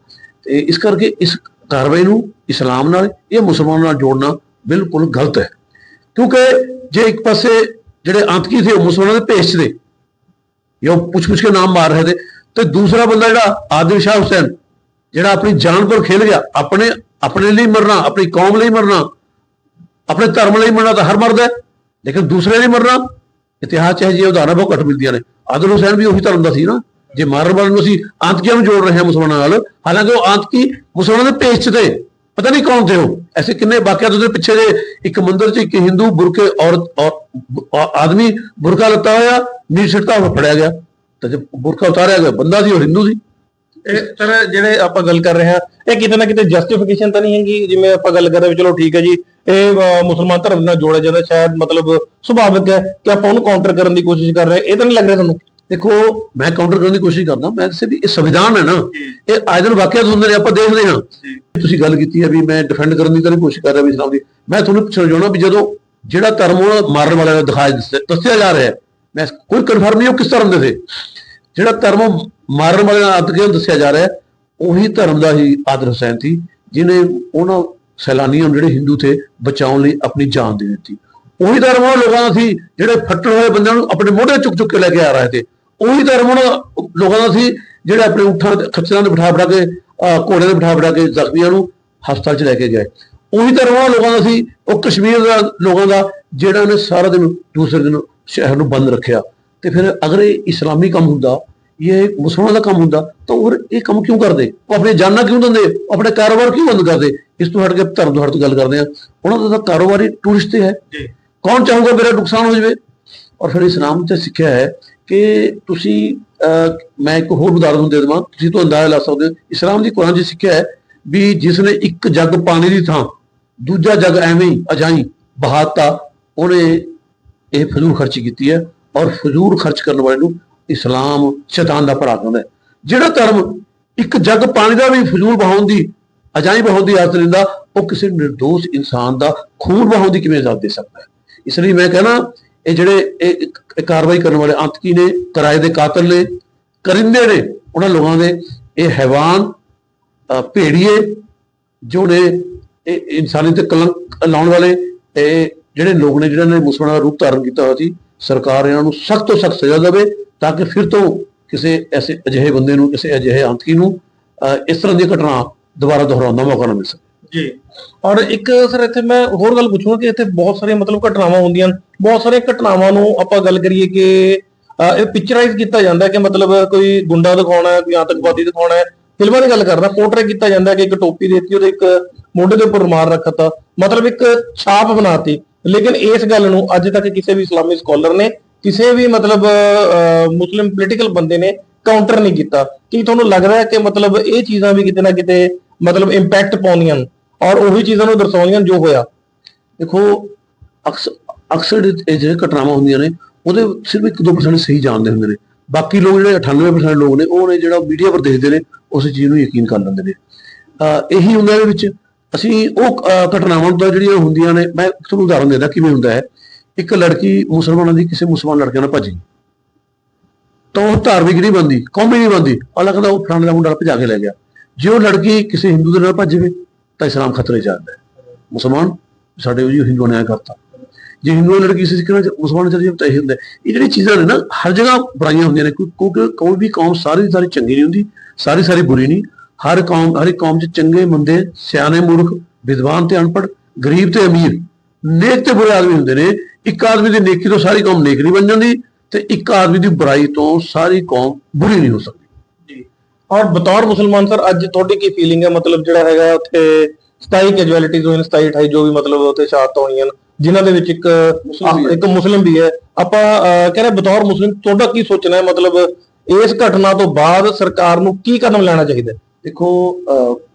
ਤੇ ਇਸ ਕਰਕੇ ਇਸ ਕਾਰਵਾਈ ਨੂੰ ਇਸਲਾਮ ਨਾਲ ਜਾਂ ਮੁਸਲਮਾਨਾਂ ਨਾਲ ਜੋੜਨਾ ਬਿਲਕੁਲ ਗਲਤ ਹੈ। ਕਿਉਂਕਿ ਜੇ ਇੱਕ ਪਾਸੇ ਜਿਹੜੇ ਆਤਕੀ ਸੀ ਉਹ ਮੁਸਲਮਾਨਾਂ ਦੇ ਭੇਸ ਦੇ ਜਾਂ ਉਹ ਪੁੱਛ ਪੁੱਛ ਕੇ ਨਾਮ ਮਾਰ ਰਹੇ ਤੇ ਤੇ ਦੂਸਰਾ ਬੰਦਾ ਜਿਹੜਾ ਆਦਿਲ ਸ਼ਾਹ ਹੁਸੈਨ, ਜਿਹੜਾ ਆਪਣੀ ਜਾਨ ਪਰ ਖੇਲ ਗਿਆ, ਆਪਣੇ ਆਪਣੇ ਲਈ ਮਰਨਾ, ਆਪਣੀ ਕੌਮ ਲਈ ਮਰਨਾ, ਆਪਣੇ ਧਰਮ ਲਈ ਮਰਨਾ ਤਾਂ ਹਰ ਮਰਦਾ ਹੈ, ਲੇਕਿਨ ਦੂਸਰੇ ਲਈ ਮਰਨਾ, ਇਤਿਹਾਸ 'ਚ ਇਹ ਜਿਹੀ ਉਦਾਹਰਨਾਂ ਬਹੁਤ ਘੱਟ ਮਿਲਦੀਆਂ ਨੇ। ਆਦਿਲ ਹੁਸੈਨ ਵੀ ਉਹੀ ਧਰਮ ਦਾ ਸੀ ਨਾ। ਜੇ ਮਾਰਨ ਵਾਲੇ ਨੂੰ ਅਸੀਂ ਆਂਤਕੀਆਂ ਨੂੰ ਜੋੜ ਰਹੇ ਹਾਂ ਮੁਸਲਮਾਨਾਂ ਨਾਲ, ਹਾਲਾਂਕਿ ਉਹ ਆਂਤਕੀ ਮੁਸਲਮਾਨਾਂ ਦੇ ਭੇਸ ਤੇ, ਪਤਾ ਨਹੀਂ ਕੌਣ ਤੇ ਉਹ। ਐਸੇ ਕਿੰਨੇ ਵਾਕਿਆਤ ਉਹਦੇ ਪਿੱਛੇ ਜੇ ਇੱਕ ਮੰਦਰ 'ਚ ਇੱਕ ਹਿੰਦੂ ਬੁਰਕੇ ਔਰਤ, ਔਰ ਆਦਮੀ ਬੁਰਕਾ ਲੱਤਾ ਹੋਇਆ ਨੀਰ ਸਿੱਟਦਾ ਹੋਇਆ ਫੜਿਆ ਗਿਆ। ਤਾਂ ਜੇ ਬੁਰਕਾ ਉਤਾਰਿਆ ਗਿਆ, ਬੰਦਾ ਸੀ, ਉਹ ਹਿੰਦੂ ਸੀ। ਇਹ ਸਰ, ਜਿਹੜੇ ਆਪਾਂ ਗੱਲ ਕਰ ਰਹੇ ਹਾਂ, ਇਹ ਕਿਤੇ ਨਾ ਕਿਤੇ ਜਸਟੀਫਿਕੇਸ਼ਨ ਤਾਂ ਨਹੀਂ ਹੈਗੀ, ਜਿਵੇਂ ਆਪਾਂ ਗੱਲ ਕਰ ਰਹੇ ਵੀ ਚਲੋ ਠੀਕ ਹੈ ਜੀ, ਇਹ ਮੁਸਲਮਾਨ ਧਰਮ ਨਾਲ ਜੋੜਿਆ ਜਾਂਦਾ, ਸ਼ਾਇਦ ਮਤਲਬ ਸੁਭਾਵਿਕ ਹੈ ਕਿ ਆਪਾਂ ਉਹਨੂੰ ਕਾਊਂਟਰ ਕਰਨ ਦੀ ਕੋਸ਼ਿਸ਼ ਕਰ ਰਹੇ ਇਹ ਤਾਂ ਨਹੀਂ ਲੱਗ ਰਿਹਾ ਤੁਹਾਨੂੰ ਦੇਖੋ ਮੈਂ ਕਾਊਂਟਰ ਕਰਨ ਦੀ ਕੋਸ਼ਿਸ਼ ਕਰਦਾ ਮੈਂ ਕਿਸੇ ਵੀ ਇਹ ਸੰਵਿਧਾਨ ਹੈ ਨਾ ਇਹ ਆਏ ਦਿਨ ਵਾਕਿਆਤ ਹੁੰਦੇ ਨੇ ਆਪਾਂ ਦੇਖਦੇ ਹਾਂ। ਤੁਸੀਂ ਗੱਲ ਕੀਤੀ ਹੈ ਵੀ ਮੈਂ ਡਿਫੈਂਡ ਕਰਨ ਦੀ ਤਾਂ ਕੋਸ਼ਿਸ਼ ਕਰ ਰਿਹਾ ਵੀ ਇਸਲਾਮ ਦੀ ਮੈਂ ਤੁਹਾਨੂੰ ਪੁੱਛਣਾ ਚਾਹੁੰਦਾ ਵੀ ਜਦੋਂ ਜਿਹੜਾ ਧਰਮ ਉਹ ਮਾਰਨ ਵਾਲਿਆਂ ਦਾ ਦਿਖਾਇਆ ਦੱਸਿਆ ਜਾ ਰਿਹਾ ਹੈ ਮੈਂ ਕੋਈ ਕਨਫਰਮ ਨਹੀਂ ਉਹ ਕਿਸ ਧਰਮ ਦੇ ਥੇ ਜਿਹੜਾ ਧਰਮ ਉਹ ਮਾਰਨ ਵਾਲਿਆਂ ਦਾ ਅੱਤ ਕਿਉਂ ਦੱਸਿਆ ਜਾ ਰਿਹਾ ਹੈ ਉਹੀ ਧਰਮ ਦਾ ਹੀ ਆਦਰ ਹੁਸੈਨ ਸੀ ਜਿਨੇ ਉਹਨਾਂ ਸੈਲਾਨੀਆਂ ਜਿਹੜੇ ਹਿੰਦੂ ਥੇ ਬਚਾਉਣ ਲਈ ਆਪਣੀ ਜਾਨ ਦੇ ਦਿੱਤੀ। ਉਹੀ ਧਰਮ ਉਹ ਲੋਕਾਂ ਦਾ ਸੀ ਜਿਹੜੇ ਫੱਟੜ ਹੋਏ ਬੰਦਿਆਂ ਨੂੰ ਆਪਣੇ ਮੋਢੇ ਚੁੱਕ ਚੁੱਕ ਕੇ ਲੈ ਕੇ ਆ ਰਹੇ ਤੇ ਉਹੀ ਧਰਮ ਉਹਨਾਂ ਲੋਕਾਂ ਦਾ ਸੀ ਜਿਹੜੇ ਆਪਣੇ ਊਠਾਂ ਖੱਚਰਾਂ ਤੇ ਬਿਠਾ ਬਿਠਾ ਕੇ ਘੋੜੇ ਤੇ ਬਿਠਾ ਬਿਠਾ ਕੇ ਜ਼ਖਮੀਆਂ ਨੂੰ ਹਸਪਤਾਲ 'ਚ ਲੈ ਕੇ ਗਏ ਉਹੀ ਤਾਂ ਰੋਣਾ ਲੋਕਾਂ ਦਾ ਸੀ ਉਹ ਕਸ਼ਮੀਰ ਦਾ ਲੋਕਾਂ ਦਾ ਜਿਹੜਾ ਨੇ ਸਾਰਾ ਦਿਨ ਦੂਸਰੇ ਦਿਨ ਸ਼ਹਿਰ ਨੂੰ ਬੰਦ ਰੱਖਿਆ। ਤੇ ਫਿਰ ਅਗਰ ਇਹ ਇਸਲਾਮੀ ਕੰਮ ਹੁੰਦਾ ਇਹ ਮੁਸਲਮਾਨਾਂ ਦਾ ਕੰਮ ਹੁੰਦਾ ਤਾਂ ਉਹ ਇਹ ਕੰਮ ਕਿਉਂ ਕਰਦੇ? ਉਹ ਆਪਣੇ ਜਾਨਾਂ ਕਿਉਂ ਦਿੰਦੇ? ਆਪਣੇ ਕਾਰੋਬਾਰ ਕਿਉਂ ਬੰਦ ਕਰਦੇ? ਇਸ ਤੋਂ ਹਟ ਕੇ ਧਰਮ ਤੋਂ ਹਟ ਕੇ ਗੱਲ ਕਰਦੇ ਆ ਉਹਨਾਂ ਦਾ ਤਾਂ ਕਾਰੋਬਾਰੀ ਟੂਰਿਸਟ ਤੇ ਹੈ। ਜੀ। ਕੌਣ ਚਾਹੂਗਾ ਮੇਰਾ ਨੁਕਸਾਨ ਹੋ ਜਾਵੇ? ਔਰ ਫਿਰ ਇਸਲਾਮ ਤੇ ਸਿੱਖਿਆ ਹੈ ਕਿ ਤੁਸੀਂ ਅਹ, ਮੈਂ ਇੱਕ ਹੋਰ ਉਦਾਹਰਨ ਦੇ ਦੇਵਾਂ ਤੁਸੀਂ ਤੋਂ ਅੰਦਾਜ਼ਾ ਲਾ ਸਕਦੇ ਹੋ। ਇਸਲਾਮ ਦੀ ਕੁਰਾਨ 'ਚ ਸਿੱਖਿਆ ਹੈ ਵੀ ਜਿਸ ਨੇ ਇੱਕ ਜੱਗ ਪਾਣੀ ਦੀ ਥਾਂ ਦੂਜਾ ਜੱਗ ਐਵੇਂ ਹੀ ਅਜਾਈ ਬਹਾਤਾ ਉਹਨੇ ਇਹ ਫਜ਼ੂਲ ਖਰਚ ਕੀਤੀ ਹੈ ਔਰ ਫਜ਼ੂਲ ਖਰਚ ਕਰਨ ਵਾਲੇ ਨੂੰ ਇਸਲਾਮ ਸ਼ੈਤਾਨ ਦਾ ਭਰਾ ਕਹਿੰਦਾ ਹੈ। ਜਿਹੜਾ ਧਰਮ ਇੱਕ ਜੱਗ ਪਾਣੀ ਦਾ ਵੀ ਫਜ਼ੂਲ ਬਹਾਉਣ ਦੀ ਅਜਾਈ ਬਹਾਉਣ ਦੀ ਆਦਤ ਲੈਂਦਾ ਉਹ ਕਿਸੇ ਨਿਰਦੋਸ਼ ਇਨਸਾਨ ਦਾ ਖੂਨ ਬਹਾਉਣ ਦੀ ਕਿਵੇਂ ਆਜ਼ਾਦ ਦੇ ਸਕਦਾ ਹੈ? ਇਸ ਲਈ ਮੈਂ ਕਹਿੰਦਾ ਇਹ ਜਿਹੜੇ ਇਹ ਕਾਰਵਾਈ ਕਰਨ ਵਾਲੇ ਅੰਤਕੀ ਨੇ? ਕਿਰਾਏ ਦੇ ਕਾਤਲ ਨੇ, ਕਰਿੰਦੇ ਨੇ ਉਹਨਾਂ ਲੋਕਾਂ ਦੇ। ਇਹ ਹੈਵਾਨ ਭੇੜੀਏ, ਜੋ ਨੇ, ਇਹ ਇਨਸਾਨੀ ਤੇ ਕਲੰਕ ਲਾਉਣ ਵਾਲੇ ਇਹ ਜਿਹੜੇ ਲੋਕ ਨੇ, ਜਿਹਨਾਂ ਨੇ ਮੁਸਲਮਾਨਾਂ ਦਾ ਰੂਪ ਧਾਰਨ ਕੀਤਾ ਹੋਇਆ ਸੀ, ਸਰਕਾਰ ਇਹਨਾਂ ਨੂੰ ਸਖਤ ਤੋਂ ਸਖਤ ਸਜ਼ਾ ਦੇਵੇ ਤਾਂ ਕਿ ਫਿਰ ਤੋਂ ਕਿਸੇ ਐਸੇ ਅਜਿਹੇ ਬੰਦੇ ਨੂੰ, ਕਿਸੇ ਅਜਿਹੇ ਅੰਤਕੀ ਨੂੰ ਇਸ ਤਰ੍ਹਾਂ ਦੀ ਘਟਨਾ ਦੁਬਾਰਾ ਦੁਹਰਾਉਣ ਦਾ ਮੌਕਾ ਨਾ ਮਿਲ ਸਕੇ। ਜੀ। ਔਰ ਇੱਕ ਸਰ ਇੱਥੇ ਮੈਂ ਹੋਰ ਗੱਲ ਪੁੱਛੂੰਗਾ ਕਿ ਇੱਥੇ ਬਹੁਤ ਸਾਰੀਆਂ ਮਤਲਬ ਘਟਨਾਵਾਂ ਹੁੰਦੀਆਂ ਹਨ ਬਹੁਤ ਸਾਰੀਆਂ ਘਟਨਾਵਾਂ ਨੂੰ ਆਪਾਂ ਗੱਲ ਕਰੀਏ ਕਿ ਇਹ ਪਿਕਚਰਾਈਜ਼ ਕੀਤਾ ਜਾਂਦਾ ਕਿ ਮਤਲਬ ਕੋਈ ਗੁੰਡਾ ਦਿਖਾਉਣਾ ਹੈ ਕੋਈ ਆਤੰਕਵਾਦੀ ਦਿਖਾਉਣਾ ਹੈ। ਫਿਲਮਾਂ ਦੀ ਗੱਲ ਕਰਦਾ ਪੋਰਟਰੇ ਕੀਤਾ ਜਾਂਦਾ ਕਿ ਇੱਕ ਟੋਪੀ ਦੇਤੀ ਉਹਦੇ ਇੱਕ ਮੋਢੇ ਦੇ ਉੱਪਰ ਰੁਮਾਲ ਰੱਖਤਾ ਮਤਲਬ ਇੱਕ ਛਾਪ ਬਣਾਤੀ। ਲੇਕਿਨ ਇਸ ਗੱਲ ਨੂੰ ਅੱਜ ਤੱਕ ਕਿਸੇ ਵੀ ਇਸਲਾਮੀ ਸਕਾਲਰ ਨੇ ਕਿਸੇ ਵੀ ਮਤਲਬ ਅਹ, ਮੁਸਲਿਮ ਪੋਲੀਟੀਕਲ ਬੰਦੇ ਨੇ ਕਾਊਂਟਰ ਨਹੀਂ ਕੀਤਾ। ਕੀ ਤੁਹਾਨੂੰ ਲੱਗਦਾ ਹੈ ਕਿ ਮਤਲਬ ਇਹ ਚੀਜ਼ਾਂ ਵੀ ਕਿਤੇ ਨਾ ਕਿਤੇ ਮਤਲਬ ਇੰਪੈਕਟ ਪਾਉਂਦੀਆਂ ਹਨ ਔਰ ਉਹੀ ਚੀਜ਼ਾਂ ਨੂੰ ਦਰਸਾਉਂਦੀਆਂ ਜੋ ਹੋਇਆ। ਦੇਖੋ ਅਕਸਰ ਅਕਸਰ ਇਹ ਜਿਹੜੇ ਘਟਨਾਵਾਂ ਹੁੰਦੀਆਂ ਨੇ, ਉਹਦੇ ਸਿਰਫ 1-2% ਸਹੀ ਜਾਣਦੇ ਹੁੰਦੇ ਨੇ। ਬਾਕੀ ਲੋਕ ਜਿਹੜੇ 98% ਲੋਕ ਨੇ, ਉਹ ਨੇ ਜਿਹੜਾ ਮੀਡੀਆ ਪਰ ਦੇਖਦੇ ਨੇ, ਉਸ ਚੀਜ਼ ਨੂੰ ਯਕੀਨ ਕਰ ਲੈਂਦੇ ਨੇ। ਇਹੀ ਹੁੰਦਾ ਇਹਦੇ ਵਿੱਚ, ਅਸੀਂ ਉਹ ਘਟਨਾਵਾਂ ਤੋਂ ਜਿਹੜੀਆਂ ਹੁੰਦੀਆਂ ਨੇ, ਮੈਂ ਤੁਹਾਨੂੰ ਉਦਾਹਰਨ ਦੇਦਾ ਕਿਵੇਂ ਹੁੰਦਾ ਹੈ। ਇੱਕ ਲੜਕੀ ਮੁਸਲਮਾਨਾਂ ਦੀ ਕਿਸੇ ਮੁਸਲਮਾਨ ਲੜਕੇ ਨਾਲ ਭੱਜੀ। ਤਾਂ ਉਹ ਧਾਰਮਿਕ ਨਹੀਂ ਬੰਦੀ ਕੌਮੀ ਨਹੀਂ ਬੰਦੀ ਅਲੱਗ ਕਹਿੰਦਾ ਉਹ ਫਲਾਣੇ ਦਾ ਮੁੰਡਾ ਭਜਾ ਕੇ ਲੈ ਗਿਆ। ਜੇ ਉਹ ਲੜਕੀ ਕਿਸੇ ਹਿੰਦੂ ਦੇ ਨਾਲ ਭੱਜਵੇ ਤਾਂ ਇਸਲਾਮ ਖਤਰੇ 'ਚ ਆਉਂਦਾ ਹੈ। ਮੁਸਲਮਾਨ ਸਾਡੇ ਉਹ ਜੀ ਹਿੰਦੂਆਂ ਨੇ ਕਰਤਾ। ਜੇ ਹਿੰਦੂ ਲੜਕੀ ਸੀ ਸਿੱਖ ਨਾਲ ਮੁਸਲਮਾਨ ਚਲੀ ਜਾਵੇ ਤਾਂ ਇਹ ਹੁੰਦਾ ਇਹ ਜਿਹੜੀ ਚੀਜ਼ਾਂ ਨੇ ਨਾ, ਹਰ ਜਗ੍ਹਾ ਬੁਰਾਈਆਂ ਹੁੰਦੀਆਂ ਨੇ। ਕੋਈ- ਕਿਉਂਕਿ ਕੋਈ ਵੀ ਕੌਮ ਸਾਰੀ ਦੀ ਸਾਰੀ ਚੰਗੀ ਨਹੀਂ ਹੁੰਦੀ, ਸਾਰੀ ਸਾਰੀ ਬੁਰੀ ਨਹੀਂ। ਹਰ ਕੌਮ ਹਰ ਇੱਕ ਕੌਮ 'ਚ ਚੰਗੇ ਬੰਦੇ ਸਿਆਣੇ ਮੂਰਖ, ਵਿਦਵਾਨ ਤੇ ਅਨਪੜ੍ਹ, ਗਰੀਬ ਤੇ ਅਮੀਰ, ਨੇਕ ਤੇ ਬੁਰੇ ਆਦਮੀ ਹੁੰਦੇ ਨੇ। ਇੱਕ ਆਦਮੀ ਦੀ ਨੇਕੀ ਤੋਂ ਸਾਰੀ ਕੌਮ ਨੇਕ ਨਹੀਂ ਬਣ ਜਾਂਦੀ ਤੇ ਇੱਕ ਆਦਮੀ ਦੀ ਬੁਰਾਈ ਤੋਂ ਸਾਰੀ ਕੌਮ ਬੁਰੀ ਨਹੀਂ ਹੋ ਸਕਦੀ। ਔਰ ਬਤੌਰ ਮੁਸਲਮਾਨ ਸਰ ਅੱਜ ਤੁਹਾਡੀ ਕੀ ਫੀਲਿੰਗ ਹੈ ਮਤਲਬ ਜਿਹੜਾ ਹੈਗਾ ਉੱਥੇ 27 ਕੈਜੁਅਲਿਟੀਜ਼ ਹੋਈਆਂ 27 28 ਜੋ ਵੀ ਮਤਲਬ ਉੱਥੇ ਸ਼ਹਾਦਤਾਂ ਹੋਈਆਂ ਜਿਨ੍ਹਾਂ ਦੇ ਵਿੱਚ ਇੱਕ। ਇੱਕ ਮੁਸਲਿਮ ਵੀ ਹੈ ਆਪਾਂ ਅਹ, ਕਹਿੰਦੇ ਬਤੌਰ ਮੁਸਲਿਮ ਤੁਹਾਡਾ ਕੀ ਸੋਚਣਾ ਹੈ ਮਤਲਬ ਇਸ ਘਟਨਾ ਤੋਂ ਬਾਅਦ ਸਰਕਾਰ ਨੂੰ ਕੀ ਕਦਮ ਲੈਣਾ ਚਾਹੀਦਾ? ਦੇਖੋ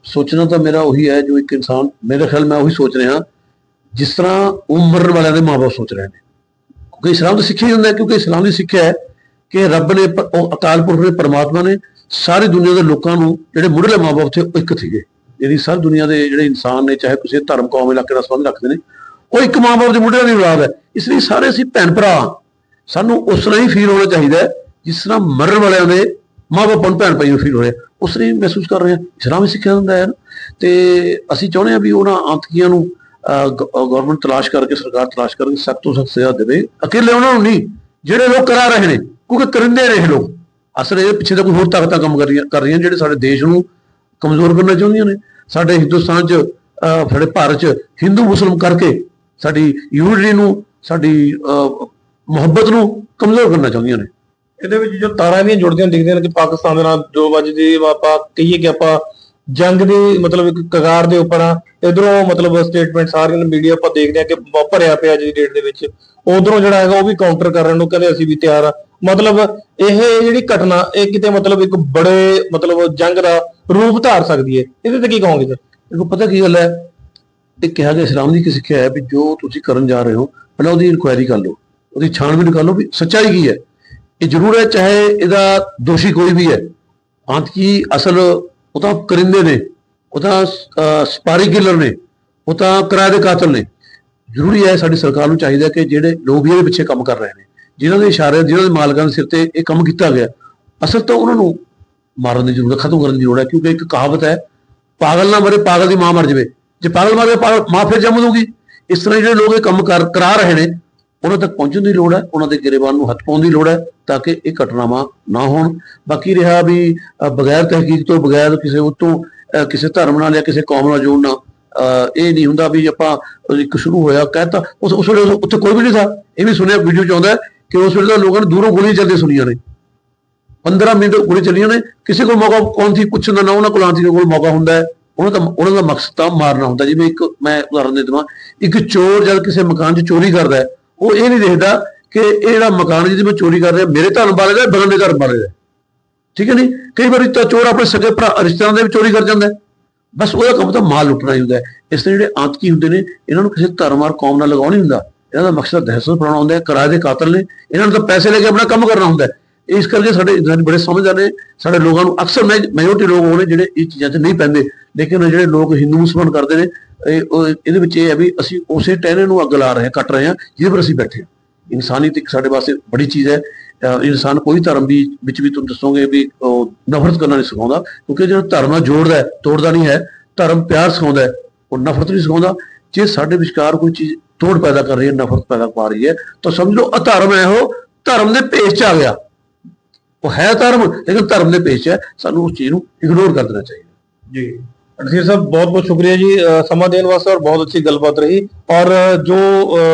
ਸੋਚਣਾ ਤਾਂ ਮੇਰਾ ਉਹੀ ਹੈ ਜੋ ਇੱਕ ਇਨਸਾਨ ਮੇਰੇ ਖਿਆਲ ਮੈਂ ਉਹੀ ਸੋਚ ਰਿਹਾ ਜਿਸ ਤਰ੍ਹਾਂ ਉਮਰ ਵਾਲਿਆਂ ਦੇ ਮਾਪੇ ਸੋਚ ਰਹੇ ਨੇ ਕਿਉਂਕਿ ਇਸਲਾਮ ਦੀ ਸਿੱਖਿਆ ਹੀ ਹੁੰਦਾ ਕਿਉਂਕਿ ਇਸਲਾਮ ਦੀ ਸਿੱਖਿਆ ਹੈ ਕਿ ਰੱਬ ਨੇ ਅਕਾਲ ਪੁਰਖ ਨੇ ਪਰਮਾਤਮਾ ਨੇ ਸਾਰੀ ਦੁਨੀਆ ਦੇ ਲੋਕਾਂ ਨੂੰ ਜਿਹੜੇ ਮੁੱਢਲੇ ਮਾਪੇ ਉੱਥੇ ਇੱਕ ਸੀਗੇ। ਜਿਹੜੀ ਸਾਰੀ ਦੁਨੀਆ ਦੇ ਜਿਹੜੇ ਇਨਸਾਨ ਨੇ, ਚਾਹੇ ਕਿਸੇ ਧਰਮ, ਕੌਮ, ਇਲਾਕੇ ਦਾ ਸੰਬੰਧ ਰੱਖਦੇ ਨੇ, ਉਹ ਇੱਕ ਮਾਪੇ ਦੇ ਮੁੱਢਲੇ ਦੀ ਔਲਾਦ ਹੈ। ਇਸ ਲਈ ਸਾਰੇ ਅਸੀਂ ਭੈਣ ਭਰਾ ਹਾਂ। ਸਾਨੂੰ ਉਸ ਤਰ੍ਹਾਂ ਹੀ ਫੀਲ ਹੋਣਾ ਚਾਹੀਦਾ ਜਿਸ ਤਰ੍ਹਾਂ ਮਰਨ ਵਾਲਿਆਂ ਦੇ ਮਾਪੇ ਨੂੰ ਭੈਣ ਭਾਈ ਨੂੰ ਫੀਲ ਹੋ ਰਿਹਾ। ਉਸ ਤਰ੍ਹਾਂ ਹੀ ਮਹਿਸੂਸ ਕਰ ਰਹੇ ਹਾਂ। ਇਸਲਾਮ ਹੀ ਸਿੱਖਿਆ ਹੁੰਦਾ ਹੈ ਤੇ ਅਸੀਂ ਚਾਹੁੰਦੇ ਹਾਂ ਵੀ ਉਹਨਾਂ ਆਤੰਕੀਆਂ ਨੂੰ ਗਵਰਨਮੈਂਟ ਤਲਾਸ਼ ਕਰਕੇ, ਸਰਕਾਰ ਤਲਾਸ਼ ਕਰਕੇ ਸਖਤ ਤੋਂ ਸਖਤ ਸਜ਼ਾ ਦੇਵੇ। ਇਕੱਲੇ ਉਹਨਾਂ ਨੂੰ ਨਹੀਂ, ਜਿਹੜੇ ਲੋਕ ਕਰਾ ਰਹੇ ਨੇ, ਕਿਉਂਕਿ ਕਰਿੰਦੇ ਨੇ ਇਹ ਲੋਕ। ਅਸਲ ਇਹਦੇ ਪਿੱਛੇ ਤਾਂ ਕੋਈ ਹੋਰ ਤਾਕਤਾਂ ਕੰਮ ਕਰ ਰਹੀਆਂ ਕਰ ਰਹੀਆਂ ਜਿਹੜੇ ਸਾਡੇ ਦੇਸ਼ ਨੂੰ ਕਮਜ਼ੋਰ ਕਰਨਾ ਚਾਹੁੰਦੀਆਂ ਨੇ। ਸਾਡੇ ਹਿੰਦੁਸਤਾਨ 'ਚ ਅਹ, ਸਾਡੇ ਭਾਰਤ 'ਚ ਹਿੰਦੂ ਮੁਸਲਮ ਕਰਕੇ ਸਾਡੀ ਯੂਨਿਟੀ ਨੂੰ ਸਾਡੀ ਅਹ, ਮੁਹੱਬਤ ਨੂੰ ਕਮਜ਼ੋਰ ਕਰਨਾ ਚਾਹੁੰਦੀਆਂ ਨੇ। ਇਹਦੇ ਵਿੱਚ ਜੋ ਤਾਰਾਂ ਇਹਦੀਆਂ ਜੁੜਦੀਆਂ ਦਿਖਦੀਆਂ ਨੇ ਕਿ ਪਾਕਿਸਤਾਨ ਦੇ ਨਾਲ ਜੋ ਵੱਜਦੀ ਆਪਾਂ ਕਹੀਏ ਕਿ ਆਪਾਂ ਜੰਗ ਦੀ ਮਤਲਬ ਇੱਕ ਕਗਾਰ ਦੇ ਉੱਪਰ ਆ। ਇਧਰੋਂ ਮਤਲਬ ਸਟੇਟਮੈਂਟ ਸਾਰੀਆਂ ਨੂੰ ਮੀਡੀਆ ਆਪਾਂ ਦੇਖਦੇ ਆ ਕਿ ਬ- ਭਰਿਆ ਪਿਆ ਅੱਜ ਦੀ ਡੇਟ ਦੇ ਵਿੱਚ। ਉਧਰੋਂ ਜਿਹੜਾ ਹੈਗਾ ਉਹ ਵੀ ਕਾਊਂਟਰ ਕਰਨ ਨੂੰ ਕਹਿੰਦੇ ਅਸੀਂ ਵੀ ਤਿਆਰ ਆ। ਮਤਲਬ ਇਹ ਜਿਹੜੀ ਘਟਨਾ, ਇਹ ਕਿਤੇ ਮਤਲਬ ਇੱਕ ਬੜੇ ਮਤਲਬ ਜੰਗ ਦਾ ਰੂਪ ਧਾਰ ਸਕਦੀ ਹੈ। ਇਹਦੇ ਤੇ ਕੀ ਕਹੋਗੇ ਸਰ? ਦੇਖੋ, ਪਤਾ ਕੀ ਗੱਲ ਹੈ? ਇਹ ਕਿਹਾ ਗਿਆ ਇਸਲਾਮ ਦੀ ਕੀ ਸਿੱਖਿਆ ਹੈ ਵੀ ਜੋ ਤੁਸੀਂ ਕਰਨ ਜਾ ਰਹੇ ਹੋ, ਪਹਿਲਾਂ ਉਹਦੀ ਇਨਕੁਆਇਰੀ ਕਰ ਲਓ। ਉਹਦੀ ਛਾਣਬੀਨ ਕਰ ਲਓ ਵੀ ਸੱਚਾਈ ਕੀ ਹੈ। ਇਹ ਜ਼ਰੂਰ ਹੈ, ਚਾਹੇ ਇਹਦਾ ਦੋਸ਼ੀ ਕੋਈ ਵੀ ਹੈ। ਆਤਕੀ ਅਸਲ ਉਹ ਤਾਂ ਕਰਿੰਦੇ ਨੇ, ਉਹ ਤਾਂ ਸਪਾਰੀ ਕਿਲਰ ਨੇ, ਉਹ ਤਾਂ ਕਿਰਾਏ ਦੇ ਕਾਤਲ ਨੇ। ਜ਼ਰੂਰੀ ਹੈ ਸਾਡੀ ਸਰਕਾਰ ਨੂੰ ਚਾਹੀਦਾ ਕਿ ਜਿਹੜੇ ਲੋਕ ਵੀ ਇਹਦੇ ਪਿੱਛੇ ਕੰਮ ਕਰ ਰਹੇ ਨੇ। ਜਿਨ੍ਹਾਂ ਦੇ ਇਸ਼ਾਰੇ ਜਿਨ੍ਹਾਂ ਦੇ ਮਾਲਕਾਂ ਦੇ ਸਿਰ ਤੇ ਇਹ ਕੰਮ ਕੀਤਾ ਗਿਆ ਅਸਲ ਤਾਂ ਉਹਨਾਂ ਨੂੰ ਮਾਰਨ ਦੀ ਜ਼ਰੂਰਤ ਖਤਮ ਕਰਨ ਦੀ ਲੋੜ ਹੈ ਕਿਉਂਕਿ ਇੱਕ ਕਹਾਵਤ ਹੈ ਪਾਗਲ ਨਾ ਮਰੇ ਪਾਗਲ ਦੀ ਮਾਂ ਮਰ ਜਾਵੇ। ਜੇ ਪਾਗਲ ਮਰੇ ਪਾਗਲ ਮਾਂ ਫਿਰ ਜੰਮ ਦੂਗੀ ਇਸ ਤਰ੍ਹਾਂ ਜਿਹੜੇ ਲੋਕ ਇਹ ਕੰਮ ਕਰ ਕਰਾ ਰਹੇ ਨੇ ਉਹਨਾਂ ਤੱਕ ਪਹੁੰਚਣ ਦੀ ਲੋੜ ਹੈ ਉਹਨਾਂ ਦੇ ਗਰੇਬਾਨ ਨੂੰ ਹੱਥ ਪਾਉਣ ਦੀ ਲੋੜ ਹੈ ਤਾਂ ਕਿ ਇਹ ਘਟਨਾਵਾਂ ਨਾ ਹੋਣ। ਬਾਕੀ ਰਿਹਾ ਵੀ ਬਗੈਰ ਤਹਿਕੀਕ ਤੋਂ ਬਗੈਰ ਕਿਸੇ ਉਤੋਂ ਕਿਸੇ ਧਰਮ ਨਾਲ ਜਾਂ ਕਿਸੇ ਕੌਮ ਨਾਲ ਜੋੜਨਾ ਅਹ, ਇਹ ਨਹੀਂ ਹੁੰਦਾ ਵੀ ਆਪਾਂ ਇੱਕ ਸ਼ੁਰੂ ਹੋਇਆ ਕਹਿਤਾ ਉਸ ਉਸ ਵੇਲੇ ਉੱਥੇ ਕੋਈ ਵੀ ਨਹੀਂ ਥਾ। ਇਹ ਵੀ ਸੁਣਿਆ ਵੀਡੀਓ ਚ ਆਉਂਦਾ ਕਿ ਉਸ ਵੇਲੇ ਤਾਂ ਲੋਕਾਂ ਨੇ ਦੂਰੋਂ ਗੋਲੀਆਂ ਚੱਲਦੀਆਂ ਸੁਣੀਆਂ ਨੇ। 15 ਮਿੰਟ ਗੋਲੀ ਚੱਲੀਆਂ ਨੇ। ਕਿਸੇ ਕੋਲ ਮੌਕਾ ਕੌਣ ਸੀ? ਪੁੱਛਣ ਦਾ ਨਾ ਉਹਨਾਂ ਕੋਲ ਆਂਟੀ ਕੋਲ ਮੌਕਾ ਹੁੰਦਾ ਹੈ। ਉਹਨਾਂ ਦਾ ਉਹਨਾਂ ਦਾ ਮਕਸਦ ਤਾਂ ਮਾਰਨਾ ਹੁੰਦਾ। ਜਿਵੇਂ ਇੱਕ ਮੈਂ ਉਦਾਹਰਨ ਦੇ ਦੇਵਾਂ, ਇੱਕ ਚੋਰ ਜਦ ਕਿਸੇ ਮਕਾਨ 'ਚ ਚੋਰੀ ਕਰਦਾ ਹੈ, ਉਹ ਇਹ ਨਹੀਂ ਦੇਖਦਾ ਕਿ ਇਹ ਜਿਹੜਾ ਮਕਾਨ ਜਿਹਦੇ ਵਿੱਚ ਚੋਰੀ ਕਰ ਰਿਹਾ, ਮੇਰੇ ਧਨ ਵਾਲੇ ਦਾ ਬਗਲ ਦੇ ਘਰ ਬਾਰੇ ਦਾ ਠੀਕ ਹੈ ਨਹੀਂ ਕਈ ਵਾਰੀ ਤਾਂ ਚੋਰ ਆਪਣੇ ਸਕੇ ਭਰਾ ਰਿਸ਼ਤੇਦਾਰਾਂ ਦੇ ਵੀ ਚੋਰੀ ਕਰ ਜਾਂਦਾ ਹੈ। ਬਸ ਉਹਦਾ ਕੰਮ ਤਾਂ ਮਾਲ ਲੁੱਟਣਾ ਹੀ ਹੁੰਦਾ ਹੈ। ਇਸ ਤਰ੍ਹਾਂ ਜਿਹੜੇ ਆਤਕੀ ਹੁੰਦੇ ਨੇ, ਇਹਨਾਂ ਨੂੰ ਕਿਸੇ ਧਰਮ ਔਰ ਕੌਮ ਨਾਲ ਲਗਾਉਣਾ ਨਹੀਂ ਹੁੰਦਾ। ਇਹਨਾਂ ਦਾ ਮਕਸਦ ਦਹਿਸ਼ਤ ਫੈਲਾਉਣਾ ਹੁੰਦਾ ਹੈ, ਕਿਰਾਏ ਦੇ ਕਾਤਲ ਨੇ। ਇਹਨਾਂ ਨੂੰ ਤਾਂ ਪੈਸੇ ਲੈ ਕੇ ਆਪਣਾ ਕੰਮ ਕਰਨਾ ਹੁੰਦਾ ਹੈ। ਇਸ ਕਰਕੇ ਸਾਡੇ ਇਨਸਾਨ ਬੜੇ ਸਮਝਦਾਰ ਨੇ। ਸਾਡੇ ਲੋਕਾਂ ਨੂੰ ਅਕਸਰ ਮੈਜੋਰਟੀ ਲੋਕ ਹੋਣੇ ਜਿਹੜੇ ਇਹ ਚੀਜ਼ਾਂ 'ਚ ਨਹੀਂ ਪੈਂਦੇ। ਲੇਕਿਨ ਜਿਹੜੇ ਲੋਕ ਹਿੰਦੂ ਮੁਸਲਮਾਨ ਕਰਦੇ ਨੇ ਇਹਦੇ ਵਿੱਚ ਇਹ ਹੈ ਵੀ ਅਸੀਂ ਉਸੇ ਟਹਿਣੇ ਨੂੰ ਅੱਗ ਲਾ ਰਹੇ ਹਾਂ, ਕੱਟ ਰਹੇ ਹਾਂ, ਜਿਹਦੇ ਪਰ ਅਸੀਂ ਬੈਠੇ ਹਾਂ। ਇਨਸਾਨੀਅਤ ਇੱਕ ਸਾਡੇ ਵਾਸਤੇ ਬੜੀ ਚੀਜ਼ ਹੈ। ਇਨਸਾਨ ਕੋਈ ਧਰਮ ਵੀ ਵਿੱਚ ਵੀ ਤੁਹਾਨੂੰ ਦੱਸੋਗੇ ਵੀ ਉਹ ਨਫ਼ਰਤ ਕਰਨਾ ਨਹੀਂ ਸਿਖਾਉਂਦਾ, ਕਿਉਂਕਿ ਜਿਹੜਾ ਧਰਮ ਨਾਲ ਜੋੜਦਾ ਹੈ, ਤੋੜਦਾ ਨਹੀਂ ਹੈ। ਧਰਮ ਪਿਆਰ ਸਿਖਾਉਂਦਾ ਹੈ, ਉਹ ਨਫ਼ਰਤ ਨਹੀਂ ਸਿਖਾਉਂਦਾ। ਜੇ ਸਾਡੇ ਵਿਚਕਾਰ ਕੋਈ ਚੀਜ਼ ਤੋੜ ਪੈਦਾ ਕਰ ਰਹੀ ਹੈ ਨਫ਼ਰਤ ਪੈਦਾ ਪਾ ਰਹੀ ਹੈ। ਤਾਂ ਸਮਝ ਅਧਰਮ ਹੈ ਉਹ ਧਰਮ ਦੇ ਭੇਸ ਚ ਆ ਗਿਆ। ਉਹ ਹੈ ਧਰਮ ਲੇਕਿਨ ਧਰਮ ਦੇ ਚ ਹੈ। ਸਾਨੂੰ ਉਸ ਚੀਜ਼ ਨੂੰ ਇਗਨੋਰ ਕਰ ਦੇਣਾ ਚਾਹੀਦਾ। ਜੀ। ਨਸੀਰ ਸਾਹਿਬ ਬਹੁਤ ਬਹੁਤ ਸ਼ੁਕਰੀਆ ਜੀ। ਸਮਾਂ ਦੇਣ ਵਾਸਤੇ ਔਰ ਬਹੁਤ ਅੱਛੀ ਗੱਲਬਾਤ ਰਹੀ। ਔਰ ਜੋ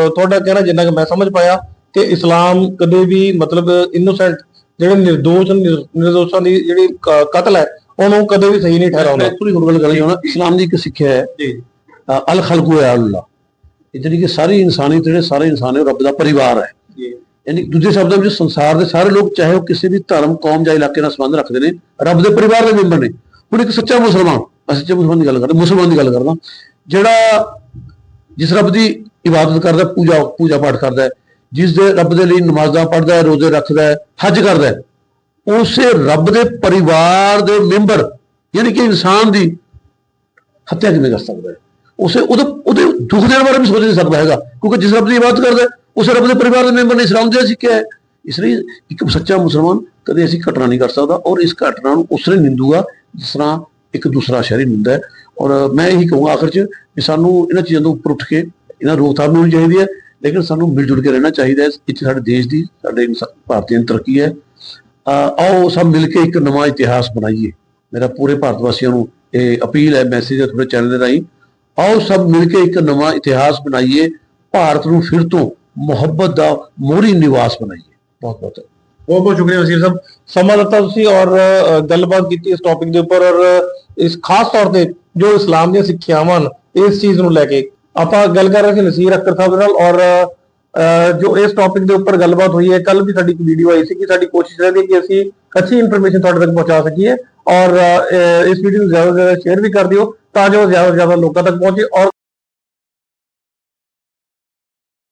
ਤੁਹਾਡਾ ਕਹਿਣਾ ਜਿੰਨਾ ਕਿ ਮੈਂ ਸਮਝ ਪਾਇਆ ਕਿ ਇਸਲਾਮ ਕਦੇ ਵੀ ਮਤਲਬ ਇਨੋਸੈਂਟ ਜਿਹੜੇ ਨਿਰਦੋਸ਼ ਨਿਰ- ਨਿਰਦੋਸ਼ਾਂ ਦੀ ਜਿਹੜੀ ਕਤਲ ਹੈ ਉਹਨੂੰ ਕਦੇ ਵੀ ਸਹੀ ਨਹੀਂ ਠਹਿਰਾਉਂਦਾ। ਗੱਲ ਕਰੀ ਇਸਲਾਮ ਦੀ ਇੱਕ ਸਿੱਖਿਆ ਹੈ। ਜੀ। ਅਲ ਖਲਕੂ ਹੈ ਅੱਲਾ ਇਹ ਜਿਹੜੀ ਕਿ ਸਾਰੀ ਇਨਸਾਨੀਅਤ ਜਿਹੜੇ ਸਾਰੇ ਇਨਸਾਨ ਹੈ ਰੱਬ ਦਾ ਪਰਿਵਾਰ ਹੈ। ਯਾਨੀ ਦੂਜੇ ਸ਼ਬਦਾਂ ਵਿੱਚ ਸੰਸਾਰ ਦੇ ਸਾਰੇ ਲੋਕ ਚਾਹੇ ਉਹ ਕਿਸੇ ਵੀ ਧਰਮ ਕੌਮ ਜਾਂ ਇਲਾਕੇ ਨਾਲ ਸੰਬੰਧ ਰੱਖਦੇ ਨੇ ਰੱਬ ਦੇ ਪਰਿਵਾਰ ਦੇ ਮੈਂਬਰ ਨੇ। ਹੁਣ ਇੱਕ ਸੱਚਾ ਮੁਸਲਮਾਨ ਮੈਂ ਸੱਚੇ ਮੁਸਲਮਾਨ ਦੀ ਗੱਲ ਕਰਦਾ ਮੁਸਲਮਾਨ ਦੀ ਗੱਲ ਕਰਦਾ ਜਿਹੜਾ ਜਿਸ ਰੱਬ ਦੀ ਇਬਾਦਤ ਕਰਦਾ ਪੂਜਾ ਪੂਜਾ ਪਾਠ ਕਰਦਾ ਹੈ ਜਿਸ ਦੇ ਰੱਬ ਦੇ ਲਈ ਨਮਾਜ਼ਾਂ ਪੜ੍ਹਦਾ ਹੈ ਰੋਜ਼ੇ ਰੱਖਦਾ ਹੈ ਹੱਜ ਕਰਦਾ ਹੈ ਉਸੇ ਰੱਬ ਦੇ ਪਰਿਵਾਰ ਦੇ ਮੈਂਬਰ ਯਾਨੀ ਕਿ ਇਨਸਾਨ ਦੀ ਹੱਤਿਆ ਕਿਵੇਂ ਕਰ ਸਕਦਾ ਹੈ? ਉਸੇ ਉਹਦੇ ਉਹਦੇ ਦੁੱਖ ਦੇਣ ਬਾਰੇ ਵੀ ਸੋਚ ਨਹੀਂ ਸਕਦਾ ਹੈਗਾ। ਕਿਉਂਕਿ ਜਿਸ ਰੱਬ ਦੀ ਇਬਾਦਤ ਕਰਦਾ, ਉਸ ਰੱਬ ਦੇ ਪਰਿਵਾਰ ਦੇ ਮੈਂਬਰ ਨਹੀਂ ਇਸਲਾਮ ਦੇ ਸਿੱਖਿਆ ਇਸ ਲਈ ਇੱਕ ਸੱਚਾ ਮੁਸਲਮਾਨ ਕਦੇ ਅਸੀਂ ਘਟਨਾ ਨਹੀਂ ਕਰ ਸਕਦਾ ਔਰ ਇਸ ਘਟਨਾ ਨੂੰ ਉਸਨੇ ਨਿੰਦੂਗਾ, ਜਿਸ ਤਰ੍ਹਾਂ ਇੱਕ ਦੂਸਰਾ ਸ਼ਹਿਰੀ ਨਿੰਦਾ ਹੈ। ਔਰ ਮੈਂ ਇਹੀ ਕਹੂੰਗਾ ਆਖਰ 'ਚ ਕਿ ਸਾਨੂੰ ਇਹਨਾਂ ਚੀਜ਼ਾਂ ਤੋਂ ਉੱਪਰ ਉੱਠ ਕੇ ਇਹਨਾਂ ਰੋਕਥਾਮ ਹੋਣੀ ਚਾਹੀਦੀ ਹੈ, ਲੇਕਿਨ ਸਾਨੂੰ ਮਿਲ ਜੁਲ ਕੇ ਰਹਿਣਾ ਚਾਹੀਦਾ ਹੈ। ਇਹ ਸਾਡੇ ਦੇਸ਼ ਦੀ, ਸਾਡੇ ਇਨਸਾ- ਭਾਰਤੀਆਂ ਦੀ ਤਰੱਕੀ ਹੈ। ਆਓ ਸਭ ਮਿਲ ਕੇ ਇੱਕ ਨਵਾਂ ਇਤਿਹਾਸ ਬਣਾਈਏ। ਮੇਰਾ ਪੂਰੇ ਭਾਰਤ ਵਾਸੀਆਂ ਨੂੰ ਇਹ ਅਪੀਲ ਹੈ ਮੈਸੇਜ ਹੈ ਤੁਹਾਡੇ ਚੈਨਲ ਦੇ ਰਾਹੀਂ। ਆਓ ਸਭ ਮਿਲ ਕੇ ਇੱਕ ਨਵਾਂ ਇਤਿਹਾਸ ਬਣਾਈਏ, ਭਾਰਤ ਨੂੰ ਫਿਰ ਤੋਂ ਮੁਹੱਬਤ ਦਾ ਮੋਹਰੀ ਨਿਵਾਸ ਬਣਾਈਏ। ਬਹੁਤ ਬਹੁਤ ਬਹੁਤ ਬਹੁਤ ਸ਼ੁਕਰੀਆ ਵਜ਼ੀਰ ਸਾਹਿਬ। ਸਮਾਂ ਦਿੱਤਾ ਤੁਸੀਂ ਔਰ ਗੱਲਬਾਤ ਕੀਤੀ ਇਸ ਟੌਪਿਕ ਦੇ ਉੱਪਰ ਔਰ ਇਸ ਖਾਸ ਤੌਰ ਤੇ ਜੋ ਇਸਲਾਮ ਦੀਆਂ ਸਿੱਖਿਆਵਾਂ ਹਨ, ਇਸ ਚੀਜ਼ ਨੂੰ ਲੈ ਕੇ ਆਪਾਂ ਗੱਲ ਕਰ ਰਹੇ ਸੀ ਨਸੀਰ ਅਖਤਰ ਸਾਹਿਬ ਦੇ ਨਾਲ ਔਰ ਜੋ ਇਸ ਟੌਪਿਕ ਦੇ ਉੱਪਰ ਗੱਲਬਾਤ ਹੋਈ ਹੈ ਕੱਲ ਵੀ ਸਾਡੀ ਇੱਕ ਵੀਡੀਓ ਆਈ ਸੀ ਕਿ ਸਾਡੀ ਕੋਸ਼ਿਸ਼ ਰਹਿੰਦੀ ਹੈ ਕਿ ਅਸੀਂ ਅੱਛੀ ਇਨਫੋਰਮੇਸ਼ਨ ਤੁਹਾਡੇ ਤੱਕ ਪਹੁੰਚਾ ਸਕੀਏ ਔਰ ਇਸ ਵੀਡੀਓ ਨੂੰ ਜ਼ਿਆਦਾ ਤੋਂ ਜ਼ਿਆਦਾ ਸ਼ੇਅਰ ਵੀ ਕਰ ਦਿਓ। ਤਾਂ ਜੋ ਜ਼ਿਆਦਾ ਤੋਂ ਜ਼ਿਆਦਾ ਲੋਕਾਂ ਤੱਕ ਪਹੁੰਚੇ ਔਰ